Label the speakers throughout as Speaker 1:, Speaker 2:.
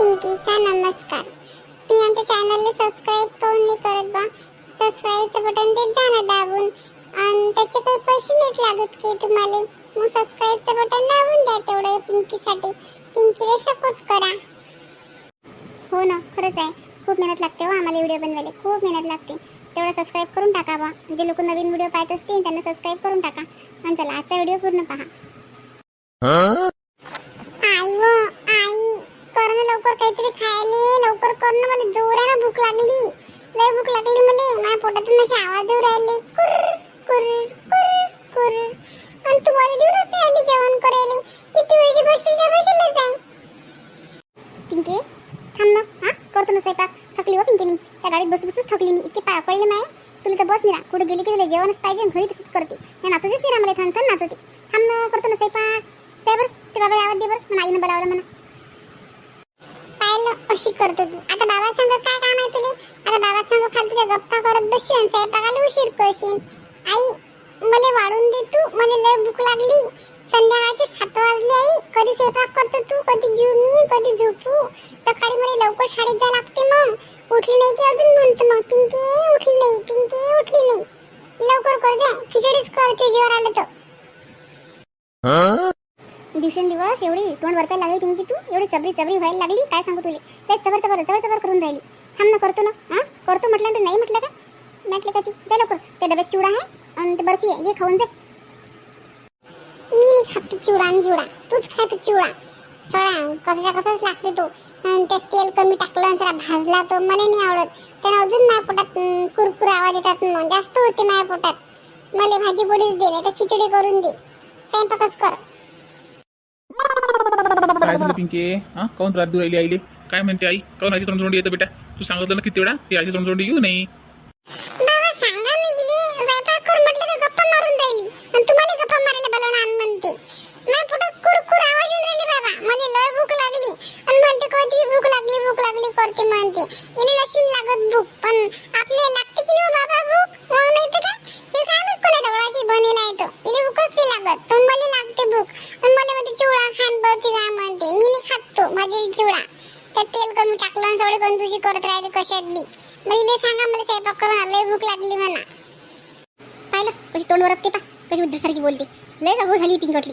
Speaker 1: पिंकीचा नमस्कार. तुम्ही आमच्या चॅनलला सबस्क्राईब करून नाही करत बा? सबस्क्राईबचं बटन देत जा ना दाबून. आणि त्याचे काही पैसे नाहीत लागत की तुम्हाला. मग सबस्क्राईबचं बटन दाबून द्या तेवढं पिंकीसाठी. पिंकीला सपोर्ट करा. हो ना खरंच आहे. खूप मेहनत लागते हो आम्हाला व्हिडिओ बनवायला. खूप मेहनत लागते. तेवढं सबस्क्राईब करून टाका बा. जे लोक नवीन व्हिडिओ पाहत असतील त्यांना सबस्क्राईब करून टाका. आणि चला आजचा व्हिडिओ पूर्ण पहा. पोटातून असे आवाज येऊ राहिले. कुर कुर कुर कुर आणि तू मला देऊनच नाही राहिली जेवण करायला. किती वेळची बसशील त्या बसशीलच आहे पिंकी थांब ना. हा? करतो ना स्वयंपाक. थकली हो पिंकी मी. त्या गाडीत बसू बसूच थकली मी. इतके पाय पडले नाही तुला तर बस निरा. कुठे गेली की तुला जेवणच पाहिजे घरी तसंच करते. मी नाचतेच निरा मला थांब थांब नाचते थांब ना करतो ना स्वयंपाक. त्यावर ते बाबा आवाज दे बरं. मला आईनं बोलावलं म्हणा. पाहिलं अशी करतो तू. आता बाबा सांग काय काम आहे तुले? आता बाबा सांग खाली तुझ्या गप्पा करत बसशील आणि स्वयंपाकाला उशीर करशील. आई मला वाढून दे तू. मला लय भूक लागली. संध्याकाळचे सात वाजले आई. कधी स्वयंपाक करतो तू? कधी जीव मी? कधी झोपू? सकाळी मला लवकर शाळेत जायला लागते मग. उठली नाही की अजून म्हणतो मग. पिंकी उठली नाही. पिंकी उठली नाही. लवकर कर दे खिचडीच कर तुझ्यावर आलं तर. दिवसेंदिवस एवढी तोंड वरपायला लागली पिंकी तू? एवढी चबरी चबरी व्हायला लागली? काय सांगू तुले? काय चबर चबर चबर चबर करून राहिली. थांब ना करतो ना. हा? करतो म्हटलं तर नाही म्हटलं का म्हटलं त्याची जा लवकर. त्या डब्यात चिवडा आहे आणि ते बर्फी आहे. घे खाऊन जाय मी नाही खात तू चिवडा आणि चिवडा तूच खाय तू चिवडा. सळा कसाच्या कसाच लागते तो? त्यात तेल कमी टाकलं जरा भाजला तो मला नाही आवडत. त्यानं अजून माझ्या पोटात कुरकुर आवाज येतात मग जास्त होते माझ्या पोटात. मला भाजी पोळीच दे नाही तर खिचडी करून दे. स्वयंपाकच कर.
Speaker 2: काय झालं पिंके? हा? काऊन रात दूर राहिली आईले? काय म्हणते आई? काऊन आजी तोंडोंडी येतं बेटा? तू सांगितलं ना किती वेळा? की आजी तोंडोंडी येऊ नाही
Speaker 1: बरती काय म्हणते मी नाही खात तो भाजी चिवडा. त्यात तेल कमी टाकलं आणि सगळे कंजूसी करत राहते कशात बी मग सांगा मला स्वयंपाक करून लय भूक लागली म्हणा पाहिलं? कशी तोंड वरपते पा कशी उद्धसारखी बोलते. लय जागो झाली पिंकटली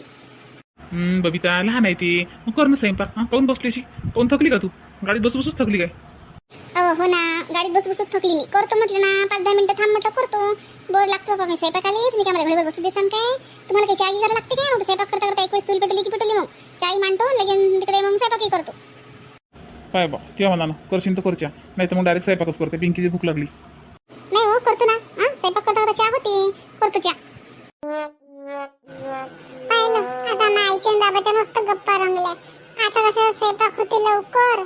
Speaker 2: बबिता लहान आहे ती. मग कर ना स्वयंपाक. हा पाहून बसली अशी. पाहून थकली का तू? गाडीत बसू बसूच थकली काय?
Speaker 1: हो ना. गाडीत बस बसत थकली मी. करतो म्हटलं ना पाच दहा मिनिटं थांब म्हटलं करतो. बोर लागतो बाबा मी स्वयंपाकाला तुम्ही काय मला घडीवर बसू देसान काय? तुम्हाला काही चाय करायला लागते काय? मग स्वयंपाक करता करता एक वेळ चूल पेटवली की पेटवली मग. चाय मांडतो लगेच तिकडे मग स्वयंपाकही करतो.
Speaker 2: काय बा तेव्हा म्हणा ना. करशील तर करच्या. नाही तर मग डायरेक्ट स्वयंपाकच करते. पिंकीची भूक लागली.
Speaker 1: नाही हो करतो ना. हा स्वयंपाक करता करता चहा होते. करतो चहा. पाहिलं. आता माईच्या बाबाच्या मस्त गप्पा रंगल्या. आता कसं स्वयंपाक होते लवकर.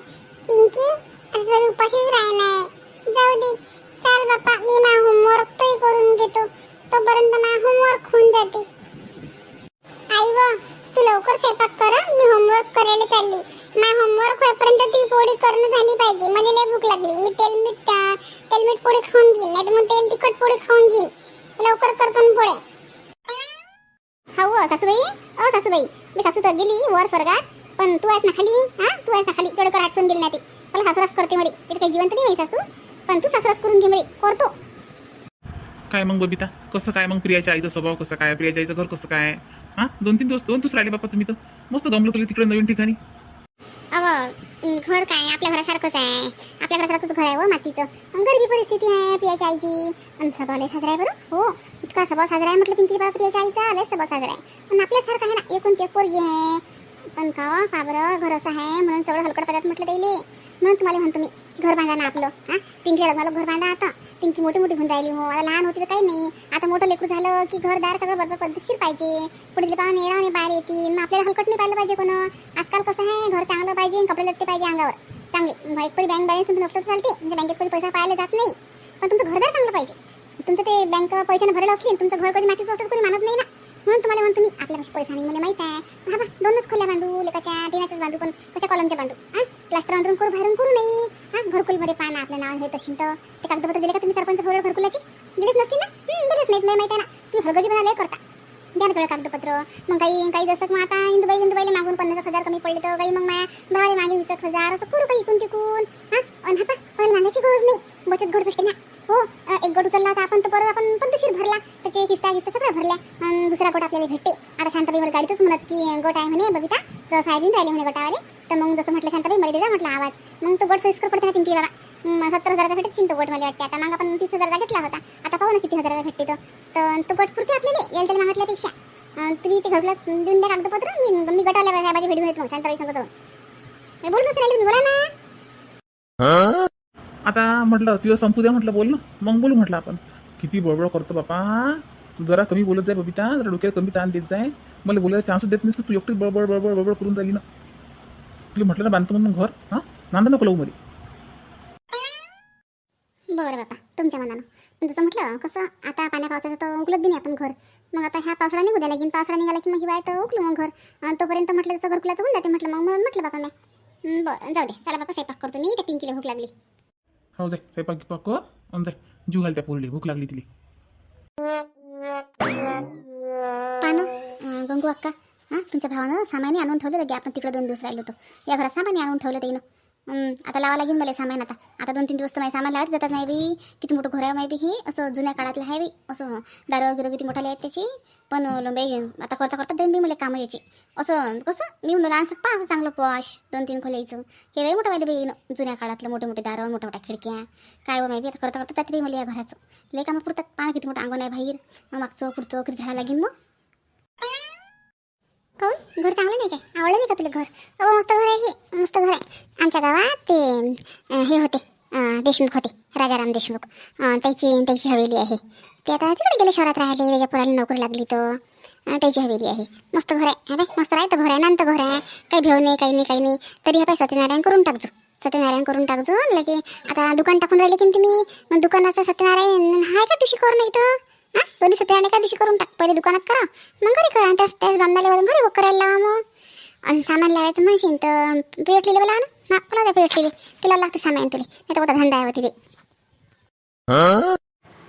Speaker 1: पिंकी आता जर उपाशीच राहणार जाऊ दे. चल बाप्पा मी माझा होमवर्क तोही करून घेतो. तोपर्यंत माझा होमवर्क होऊन जाते. आई व तू लवकर स्वयंपाक कर मी होमवर्क करायला चालली. माझा होमवर्क होईपर्यंत ती पोळी करणं झाली पाहिजे. मला लय भूक लागली. मी तेल मीठ तेल मीठ पोळी खाऊन घेईन. नाही मग तेल तिखट पोळी खाऊन घेईन. लवकर कर पण पोळ्या. हो सासूबाई? अ सासूबाई. मी सासू तर गेली वर स्वर्गात. पण तू आहेस ना खाली हा? तू आहेस ना खाली. तेवढं कर आठवण दिली नाही मला सासरास करते मरे तिथे काही जिवंत नाही माही सासू. पण तू सासरास करून घे मरे करतो.
Speaker 2: काय मग बबिता? कसं काय मग प्रियाच्या आईचा स्वभाव कसं काय? प्रियाच्या आईचं घर कसं काय? हा? दोन तीन दिवस दोन दिवस राहिले बापा तुम्ही तर. मस्त गमलं तुला तिकडे नवीन ठिकाणी.
Speaker 1: अव घर काय? आपल्या घरासारखंच आहे. आपल्या घरासारखंच घर आहे हो मातीचं. अन गरिबी परिस्थिती आहे प्रियाच्या आईची. आणि स्वभाव लय साजरा आहे बरं. हो इतका स्वभाव साजरा आहे म्हटलं पिंकी बाबा प्रियाच्या आईचा. लय स्वभाव साजरा आहे. पण आपल्यासारखं आहे ना एकूण ते पोरगी आहे. पण का हो? का बरं? घर असं आहे म्हणून सगळं हलकट पदार्थ म्हटलं त्याले म्हणून तुम्हाला म्हणतो मी की घर बांधा ना आपलं हा? पिंकी लग्नाला घर बांधा आता. पिंकी मोठी मोठी होऊन राहिली हो. आता लहान होती तर काही नाही. आता मोठं लेकरू झालं की घरदार सगळं बरोबर पद्धतशीर पाहिजे. पुढे पाहुणे राहणे बाहेर येतील. मग आपल्याला हलकट नाही पाहिलं पाहिजे कोण? आजकाल कसं आहे घर चांगलं पाहिजे कपडे लत्ते पाहिजे अंगावर. चांगले. मग एक परी बँक बॅलन्स तुमचं नसलं तर चालते. म्हणजे बँकेत कधी पैसा पाहायला जात नाही. पण तुमचं घरदार चांगलं पाहिजे. तुमचं ते बँक पैशाने भरलं असली तुमचं घर कधी मातीचं असलं तर कोणी मानत नाही ना. म्हणून तुम्हाला म्हणतो मी आपल्यापाशी पैसा नाही. मला माहीत आहे. हा बा दोनच खोल्या बांधू लेकाच्या दिनाच्याच बांधू पण कशा कॉलमच्या बांधू? हा? प्लास्टर अंतरून करू बाहेरून करू नाही. हा घरकुलमध्ये पाहा ना आपलं नाव हे तशी तर. ते कागदपत्र दिले का तुम्ही सरपंच फोरड घरकुलाची? दिलेच नसतील ना? दिलेच नाहीत नाही माहिती आहे ना. तुम्ही हरगजी बनायला करता. द्या ना थोडं कागदपत्र. मग काही काही जसं मग आता इंदुबाई इंदुबाईला मागून पन्नास हजार कमी पडले तर काही मग माझ्या भावाला मागे वीस हजार असं करू काही इकून तिकून. हा? आणि हा कोणाला मागायची गरज नाही. बचत घड भेटते ना हो एक गट उचलला होता. आपण तर परत आपण पद्धतशीर भरला. त्याचे किस्ता किस्ता सगळं भरल्या. आणि दुसरा गट आपल्याला भेटते. आता शांताबाई मला गाडीतच म्हणत की गट आहे म्हणे बबिता. तर साहेबीन राहिले म्हणे गटावाले. तर मग जसं म्हटलं शांताबाई मला जा म्हटलं आवाज. मग तो गट सोयीस्कर पडते ना पिंकी बाबा. हम्म, सत्तर हजाराचा भेटत चिंतो गट मला वाटते. आता मग आपण तीस हजाराचा घेतला होता. आता पाहू ना किती हजाराचा भेटते तो. तर तो गट पुरते आपल्याला यायला त्याला मागितल्यापेक्षा. अं, तुम्ही ते घरला देऊन द्या कागदपत्र. मी मी गटाला साहेबाची भेट घेऊन येतो. मग शांताबाई सांगतो. बोलत राहिले तुम्ही बोला ना.
Speaker 2: आता म्हटलं तुझं संपू द्या म्हटलं बोल ना. मग बोलू म्हटलं आपण. किती बळबळ करतो बापा. जरा कमी बोलत जाय बबिता जरा डोक्यात कमी ताण देत जाय. मला बोलायला चान्स देत नाहीस तू एकटी बळबळ बळबळ बळबळ करून राहिली ना. तुला म्हटलं ना बांधतो म्हणून घर? हां? नांदा नको लावू मध्ये
Speaker 1: बरं बापा तुमच्या मनानं. पण जसं म्हटलं कसं आता पाण्या पावसाचं तर उकलत बी नाही आपण घर. मग आता ह्या पावसाळा निघू द्या लागेल पावसाळा निघाला की मग हिवाळा तर उकलू मग घर. आणि तोपर्यंत म्हटलं तसं घरकुलाचं होऊन जाते म्हटलं मग मग म्हटलं बापा मी. बरं जाऊ दे. चला बापा स्वयंपाक करतो. मी त्या पिंकीला भूक लागली.
Speaker 2: हो जाय स्वयंपाक गिपाक कर आणि जाय जीव घाल त्या पोरली भूक लागली तिली.
Speaker 1: पानो गंगू अक्का हां तुमच्या भावानं सामान्य आणून ठेवलं लगे आपण तिकडे दोन दिवस राहिलो होतो. या घरात सामान्य आणून ठेवलं ते आता लावा लागेल मला सामान आता. आता दोन तीन दिवस तर माझ्या सामान लावत जातात नाही बाई किती मोठं घर आहे माहिती हे? असं जुन्या काळातलं आहे बाई असं दारू वगैरे किती मोठाले आहेत त्याची. पण बाई आता करता करता देईन बी मला कामं यायची. असं कसं? मी म्हणून लहानसं पहा असं चांगलं पॉश. दोन तीन खोल्याचं हे बाई मोठं वाले बाई. जुन्या काळातलं मोठे मोठे दारं मोठ्या मोठ्या खिडक्या. काय व माहिती? आता करता करता त्यात बाई मला या घराचं. लय कामं पुरतात. पहा किती मोठं अंगण आहे बाहेर. मग मागचं पुढचं किती झाडा लागेल मग? काऊन? घर चांगलं नाही काय? आवडलं नाही का तुला घर? अहो मस्त घर आहे हे मस्त घर आहे आमच्या गावात ते हे होते देशमुख होते राजाराम देशमुख. त्याची त्याची हवेली आहे. ते आता तिकडे गेले शहरात राहिले त्याच्या पोराला नोकरी लागली तर त्याची हवेली आहे. मस्त घर आहे बाय मस्त राहतं घर आहे नांत घर आहे. काही भेव नाही काही नाही काही नाही. तरी हे पाय सत्यनारायण करून टाकजो. सत्यनारायण करून टाकजो लगे आता दुकान टाकून राहिले की तुम्ही? मग दुकानाचं सत्यनारायण आहे का दिवशी करून नाही तर हां? दोन्ही सत्यनारायण एका दिवशी करून टाक. पहिले दुकानात करा. मग घरी करा. त्याच त्याच बांधाल्यावर घरी करायला लावा मग. आणि सामान लावायचं म्हणशील तर पेटलेले बोला ना बोला त्या पेटलेले तिला लागते सामान तुले नाही तर धंदा आहे होती ते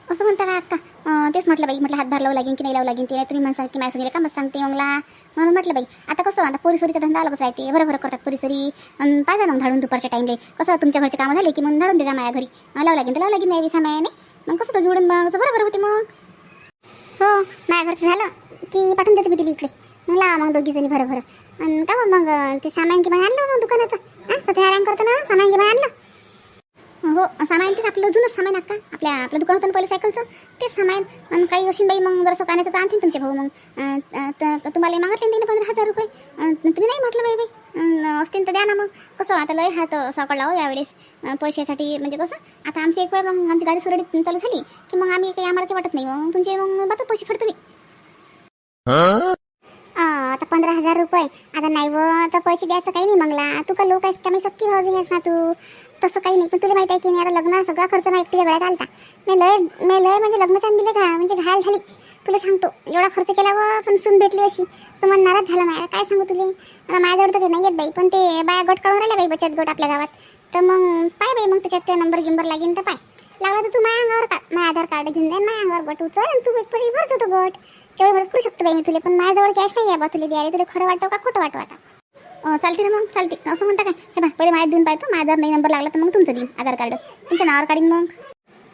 Speaker 1: असं म्हणता का अक्का तेच म्हटलं बाई म्हटलं हातभार लावू लागेल की नाही लावू लागेल ते नाही तुम्ही म्हणसाल की माझ्या का मग सांगते मला म्हणून म्हटलं बाई आता कसं आता पोरीसोरीचा धंदा अलगच राहते बरं बरं करतात पोरीसोरी पाहिजे मग धाडून दुपारच्या टाईमले कसं तुमच्या घरचे कामं झाले की मग धाडून द्या माझ्या घरी लावू लागेल तर लावू लागेल नाही सामायाने मग कसं मग बरोबर होते मग हो माझ्या घरचं झालं. की पाठवून देते मी तिला इकडे. मग लावा मग दोघी जणी भरं भरं. आणि का मग ते सामान किमान आणलं मग दुकानाचं? हां सत्यनारायण करतो ना सामान किमान आणलं. हो सामान तेच आपलं जुनंच सामान अक्का आपल्या आपलं दुकान होतं ना पहिले सायकलचं तेच सामान मग काही अशी बाई मग जरासं कानाचं तर आणतील तुमचे भाऊ मग. तुम्हाला मागितले ना पंधरा हजार रुपये. तुम्ही नाही म्हटलं बाई बाई. असतील तर द्या ना मग. कसं आता लय हात साकडला हो यावेळेस. पैशासाठी म्हणजे कसं आता आमची एक वेळ मग आमची गाडी सुरळीत चालू झाली की मग आम्ही काही आम्हाला काही वाटत नाही. मग तुमचे मग बातच पैसे फेडतो मी. आता पंधरा हजार रुपये. आता नाही व आता पैसे द्यायचं काही नाही मंगला. तू का लोक आहेस का मी सक्की भाऊ आहेस ना तू? तसं काही नाही. पण तुला माहिती आहे की नाही आता लग्न सगळा खर्च माझ्या एकटीच्या गळ्यात आलता. मी लय मी लय म्हणजे लग्नाच्या दिले का म्हणजे घाल झाली. तुला सांगतो एवढा खर्च केला व पण सून भेटली अशी. सुमन नाराज झाला माझ्या काय सांगू तुले? आता माझ्याजवळ तर काही नाही येत बाई पण ते बाया गट काढून राहिल्या बाई बचत गट आपल्या गावात. तर मग पाय बाई मग त्याच्यात ते नंबर गिंबर लागेल तर पाय. लागला तर तू माझ्या अंगावर काढ माझ्या आधार कार्ड घेऊन जाईन माझ्या अंगावर गट उचल आणि तू एक पडी भरतो तो गट. तेवढं मदत करू शकतो बाई मी तुला पण माझ्याजवळ कॅश नाही आहे बा तुला द्यायला तुला खरं वाटतो का खोटं वाटतो आता? चालते ना मग चालते. असं म्हणता काय? हे बा पहिले माझ्या देऊन पाहतो माझा नाही नंबर लागला तर मग तुमचं देईन आधार कार्ड. तुमच्या नावावर काढीन मग.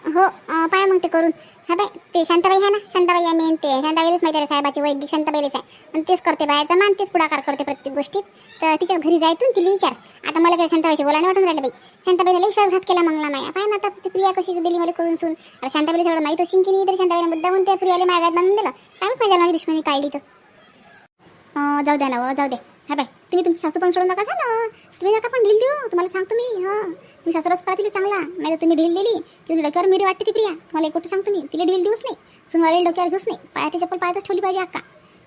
Speaker 1: हो पाय मग ते करून. हा बाय ते शांताबाई आहे ना? शांताबाई आहे मेन ते. शांताबाईलाच माहिती आहे साहेबाची वैद्यिक शांताबाईलाच आहे. आणि तेच करते बायाचा मान तेच पुढाकार करते प्रत्येक गोष्टीत. तर तिच्या घरी जायतून तिला विचार. आता मला काही शांताबाईची बोलायला वाटून राहिलं बाई. शांताबाईला विश्वासघात केला मंगला माया. पाय ना आता ती प्रिया कशी दिली मला करून सून. आता शांताबाईला सगळं माहीत असेल की नाही तर शांताबाईला मुद्दा म्हणते प्रियाला मागात बांधून दिलं. काय माहिती माझ्या माझी दुश्मनी काढली तर? जाऊ द्या ना जाऊ द्या हा बाय तुम्ही तुमची सासू पण सोडून नका झालं तुम्ही नका पण ढील देऊ. तुम्हाला सांगतो मी हां. तुम्ही सासरच करा तिला चांगला. नाही तर तुम्ही ढील दिली की डोक्यावर मिरी वाटते ती प्रिया. तुम्हाला एक गोष्ट सांगतो मी तिला ढील देऊच नाही. सुनवारेल डोक्यावर घेऊच नाही. पायाची चप्पल पायातच ठेवली पाहिजे अक्का.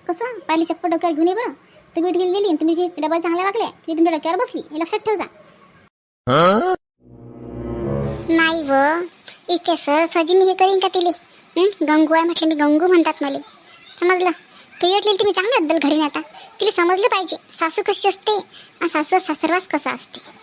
Speaker 1: कसं? पाहिली चप्पल डोक्यावर घेऊन ये बरं. तुम्ही ढील दिली आणि तुम्ही जी डबल चांगल्या वागल्या ती तुमच्या डोक्यावर बसली. हे लक्षात ठेव जा. नाही व इतके सहजी मी हे करीन का तिले? गंगू आहे म्हटलं मी गंगू म्हणतात मला. समजलं? पिरियड लिहिली मी चांगलं अद्दल घडीन आता. तिला समजलं पाहिजे. सासू कशी असते? आणि सासू सासरवास कसा असते?